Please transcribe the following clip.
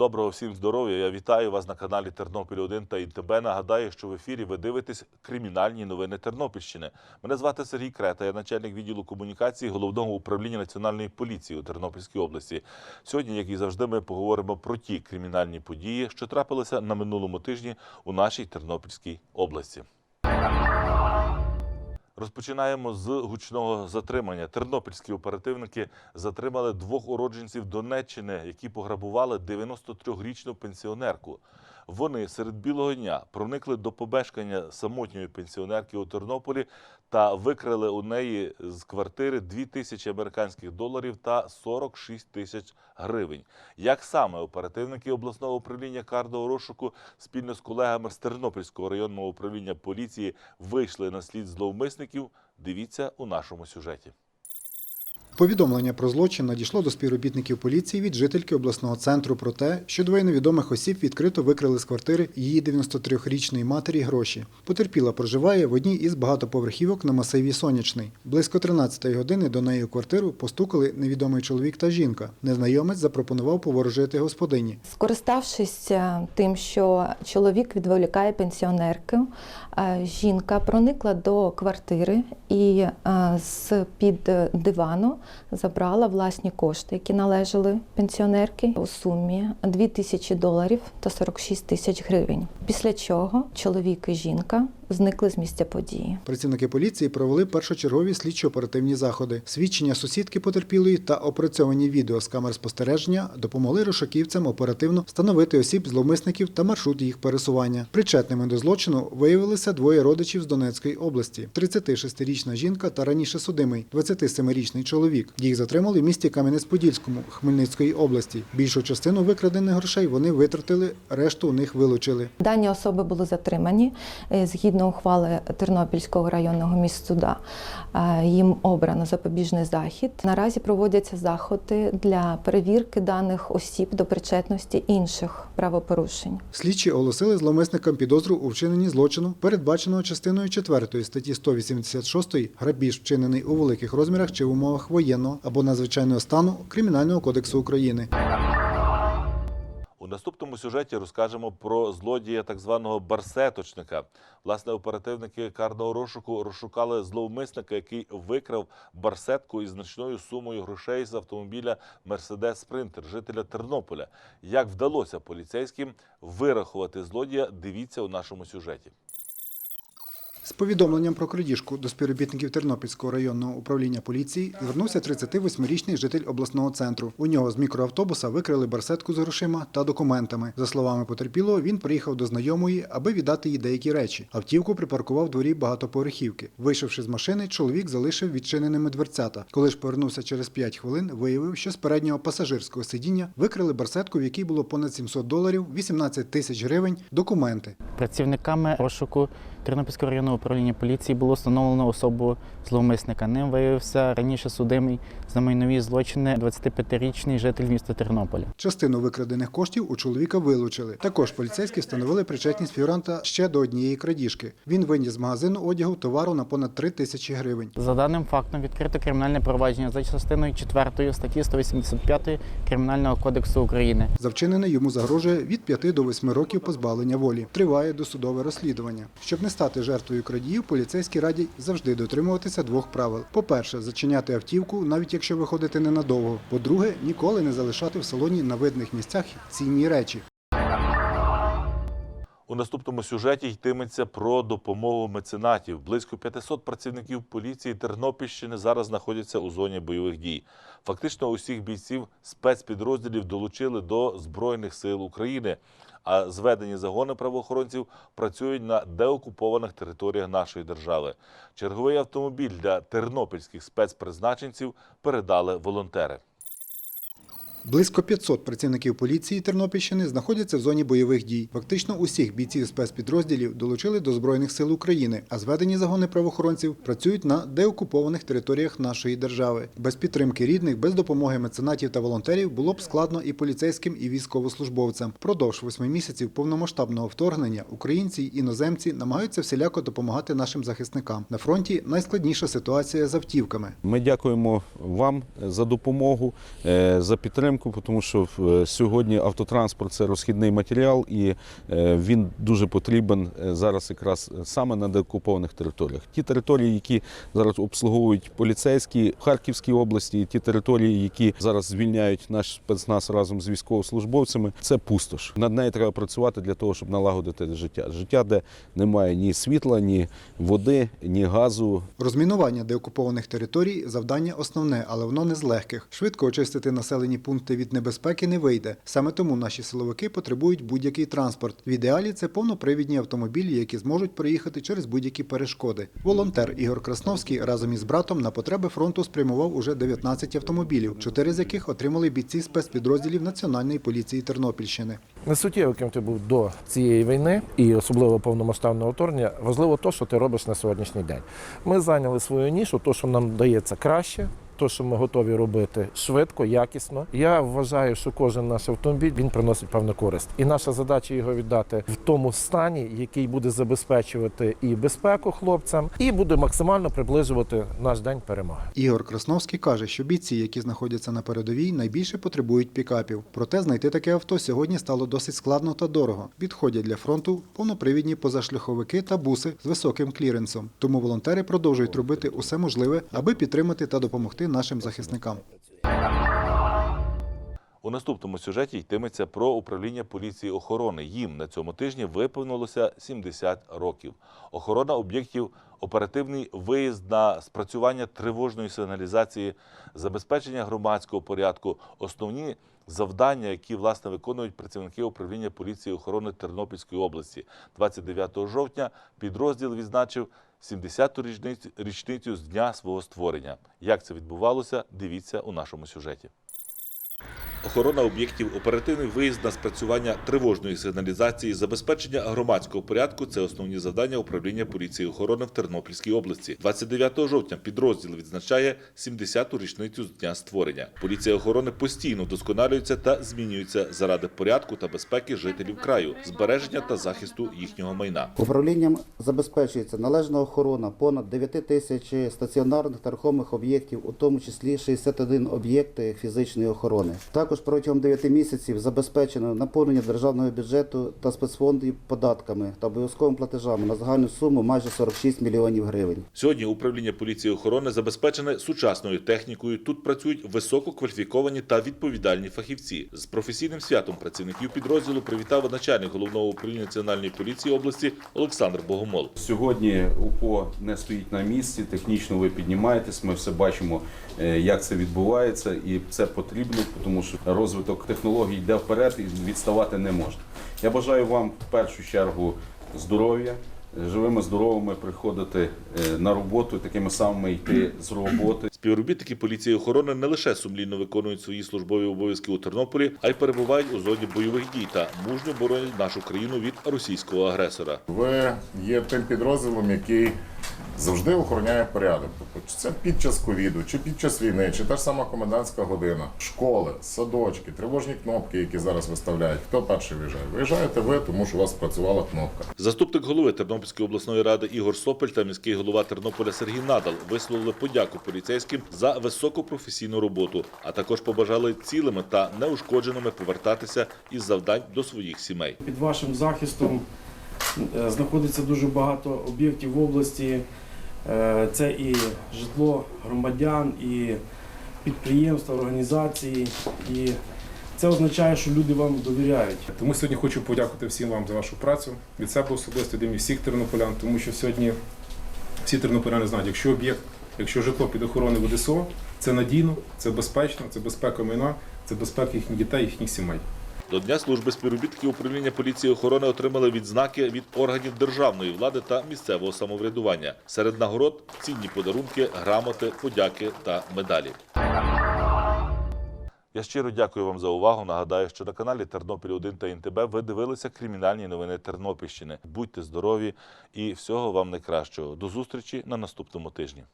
Доброго всім здоров'я. Я вітаю вас на каналі Тернопіль 1 та ІТБ. Нагадаю, що в ефірі ви дивитесь кримінальні новини Тернопільщини. Мене звати Сергій Крета, я начальник відділу комунікації головного управління національної поліції у Тернопільській області. Сьогодні, як і завжди, ми поговоримо про ті кримінальні події, що трапилися на минулому тижні у нашій Тернопільській області. Розпочинаємо з гучного затримання. Тернопільські оперативники затримали двох уродженців Донеччини, які пограбували 93-річну пенсіонерку. Вони серед білого дня проникли до помешкання самотньої пенсіонерки у Тернополі та викрали у неї з квартири 2 тисячі американських доларів та 46 тисяч гривень. Як саме оперативники обласного управління кардового розшуку спільно з колегами з Тернопільського районного управління поліції вийшли на слід зловмисників, дивіться у нашому сюжеті. Повідомлення про злочин надійшло до співробітників поліції від жительки обласного центру про те, що двоє невідомих осіб відкрито викрили з квартири її 93-річної матері гроші. Потерпіла проживає в одній із багатоповерхівок на масиві Сонячний. Близько 13-ї години до неї у квартиру постукали невідомий чоловік та жінка. Незнайомець запропонував поворожити господині. Скориставшись е, тим, що чоловік відволікає пенсіонерку, е, жінка проникла до квартири і е, з під дивану забрала власні кошти, які належали пенсіонерки у сумі 2 тисячі доларів та 46 тисяч гривень. Після чого чоловік і жінка зникли з місця події. Працівники поліції провели першочергові слідчо-оперативні заходи. Свідчення сусідки потерпілої та опрацьовані відео з камер спостереження допомогли рушаківцям оперативно встановити осіб зловмисників та маршрут їх пересування. Причетними до злочину виявилися двоє родичів з Донецької області: 36-річна жінка та раніше судимий 27-річний чоловік. Їх затримали в місті Кам'янець-Подільському Хмельницької області. Більшу частину викрадених грошей вони витратили, решту у них вилучили. Дані особи були затримані Е, згідно ухвали Тернопільського районного міськсуда. е, Їм обрано запобіжний захід. Наразі проводяться заходи для перевірки даних осіб до причетності інших правопорушень. Слідчі оголосили зловмисникам підозру у вчиненні злочину, передбаченого частиною 4 статті 186 грабіж, вчинений у великих розмірах чи в умовах воєнного або надзвичайного стану Кримінального кодексу України. Наступному сюжеті розкажемо про злодія так званого барсеточника. Власне, оперативники карного розшуку розшукали зловмисника, який викрав барсетку із значною сумою грошей з автомобіля Мерседес Спринтер, жителя Тернополя. Як вдалося поліцейським вирахувати злодія, дивіться у нашому сюжеті. З повідомленням про крадіжку до співробітників Тернопільського районного управління поліції звернувся 38-річний житель обласного центру. У нього з мікроавтобуса викрили барсетку з грошима та документами. За словами потерпілого, він приїхав до знайомої, аби віддати їй деякі речі. Автівку припаркував в дворі багатоповерхівки. Вийшовши з машини, чоловік залишив відчиненими дверцята. Коли ж повернувся через 5 хвилин, виявив, що з переднього пасажирського сидіння викрили барсетку, в якій було понад 700 доларів, 18 тисяч гривень, документи. Працівниками розшуку Тернопільського районного управління поліції було встановлено особу зловмисника. Ним виявився раніше судимий за майнові злочини 25-річний житель міста Тернополя. Частину викрадених коштів у чоловіка вилучили. Також поліцейські встановили причетність фігуранта ще до однієї крадіжки. Він виніс з магазину одягу товару на понад 3 тисячі гривень. За даним фактом відкрито кримінальне провадження за частиною 4 статті 185 Кримінального кодексу України. За вчинене йому загрожує від 5 до 8 років позбавлення волі. Триває досудове розслідування. Щоб не стати жертвою крадіїв, поліцейські радять завжди дотримуватися двох правил: по-перше, зачиняти автівку, навіть якщо виходити ненадовго. По-друге, ніколи не залишати в салоні на видних місцях цінні речі. У наступному сюжеті йтиметься про допомогу меценатів. Близько 500 працівників поліції Тернопільщини зараз знаходяться у зоні бойових дій. Фактично усіх бійців спецпідрозділів долучили до Збройних сил України, а зведені загони правоохоронців працюють на деокупованих територіях нашої держави. Черговий автомобіль для тернопільських спецпризначенців передали волонтери. Близько 500 працівників поліції Тернопільщини знаходяться в зоні бойових дій. Фактично усіх бійців спецпідрозділів долучили до Збройних сил України, а зведені загони правоохоронців працюють на деокупованих територіях нашої держави. Без підтримки рідних, без допомоги меценатів та волонтерів було б складно і поліцейським, і військовослужбовцям. Продовж восьми місяців повномасштабного вторгнення українці й іноземці намагаються всіляко допомагати нашим захисникам. На фронті найскладніша ситуація з автівками. Ми дякуємо вам за допомогу, е, за підтримку. Підтримку, тому що е, сьогодні автотранспорт це розхідний матеріал, і е, він дуже потрібен е, зараз якраз саме на деокупованих територіях. Ті території, які зараз обслуговують поліцейські в Харківській області, і ті території, які зараз звільняють наш спецназ разом з військовослужбовцями, це пустош. Над нею треба працювати для того, щоб налагодити життя. Життя, де немає ні світла, ні води, ні газу, Розмінування деокупованих територій завдання основне, але воно не з легких. Швидко очистити населені пункти від небезпеки не вийде. Саме тому наші силовики потребують будь-який транспорт. В ідеалі це повнопривідні автомобілі, які зможуть проїхати через будь-які перешкоди. Волонтер Ігор Красновський разом із братом на потреби фронту спрямував уже 19 автомобілів, чотири з яких отримали бійці спецпідрозділів Національної поліції Тернопільщини. Несуттєво, ким ти був до цієї війни і особливо повномасштабного вторгнення, важливо те, що ти робиш на сьогоднішній день. Ми зайняли свою нішу, то, що нам дається краще. То, що ми готові робити швидко, якісно. Я вважаю, що кожен наш автомобіль він приносить певну користь. І наша задача його віддати в тому стані, який буде забезпечувати і безпеку хлопцям, і буде максимально приближувати наш день перемоги. Ігор Красновський каже, що бійці, які знаходяться на передовій, найбільше потребують пікапів. Проте знайти таке авто сьогодні стало досить складно та дорого. Підходять для фронту повнопривідні позашляховики та буси з високим кліренсом. Тому волонтери продовжують робити усе можливе, аби підтримати та допомогти нашим захисникам. У наступному сюжеті йтиметься про управління поліції охорони. Їм на цьому тижні виповнилося 70 років. Охорона об'єктів, оперативний виїзд на спрацювання тривожної сигналізації, забезпечення громадського порядку, основні завдання, які власне виконують працівники управління поліції охорони Тернопільської області. 29 жовтня підрозділ відзначив 70-ту річницю, з дня свого створення. Як це відбувалося, дивіться у нашому сюжеті. Охорона об'єктів, оперативний виїзд на спрацювання тривожної сигналізації, забезпечення громадського порядку це основні завдання управління поліції охорони в Тернопільській області. 29 жовтня підрозділ відзначає 70-ту річницю з дня створення. Поліція охорони постійно вдосконалюється та змінюється заради порядку та безпеки жителів краю, збереження та захисту їхнього майна. Управлінням забезпечується належна охорона понад 9 тисяч стаціонарних та рухомих об'єктів, у тому числі 61 об'єкти фізичної охорони. Також протягом 9 місяців забезпечено наповнення державного бюджету та спецфондів податками та обов'язковими платежами на загальну суму майже 46 мільйонів гривень. Сьогодні управління поліції охорони забезпечене сучасною технікою. Тут працюють висококваліфіковані та відповідальні фахівці. З професійним святом працівників підрозділу привітав начальник головного управління національної поліції області Олександр Богомол. Сьогодні УПО не стоїть на місці, технічно ви піднімаєтесь, ми все бачимо, як це відбувається, і це потрібно, тому що розвиток технологій йде вперед і відставати не можна. Я бажаю вам в першу чергу здоров'я, живими, здоровими приходити е, на роботу, такими самими йти з роботи. Співробітники поліції охорони не лише сумлінно виконують свої службові обов'язки у Тернополі, а й перебувають у зоні бойових дій та мужньо боронять нашу країну від російського агресора. Ви є тим підрозділом, який завжди охороняє порядок. Тобто, чи це під час ковіду, чи під час війни, чи та ж сама комендантська година, школи, садочки, тривожні кнопки, які зараз виставляють. Хто перший виїжджає? Виїжджаєте ви, тому що у вас спрацювала кнопка. Заступник голови Тернопільської обласної ради Ігор Сопель та міський голова Тернополя Сергій Надал висловили подяку поліцейським за високопрофесійну роботу, а також побажали цілими та неушкодженими повертатися із завдань до своїх сімей. Під вашим захистом знаходиться дуже багато об'єктів в області. Е, Це і житло громадян, і підприємства, організації. І це означає, що люди вам довіряють. Тому сьогодні хочу подякувати всім вам за вашу працю. Від себе особисто від всіх тернополян, тому що сьогодні всі тернополяни знають, якщо об'єкт, якщо житло під охороною ВДСО, це надійно, це безпечно, це безпека майна, це безпека їхніх дітей, їхніх сімей. До Дня служби співробітники управління поліції охорони отримали відзнаки від органів державної влади та місцевого самоврядування. Серед нагород цінні подарунки, грамоти, подяки та медалі. Я щиро дякую вам за увагу. Нагадаю, що на каналі Тернопіль 1 та НТБ ви дивилися кримінальні новини Тернопільщини. Будьте здорові і всього вам найкращого. До зустрічі на наступному тижні.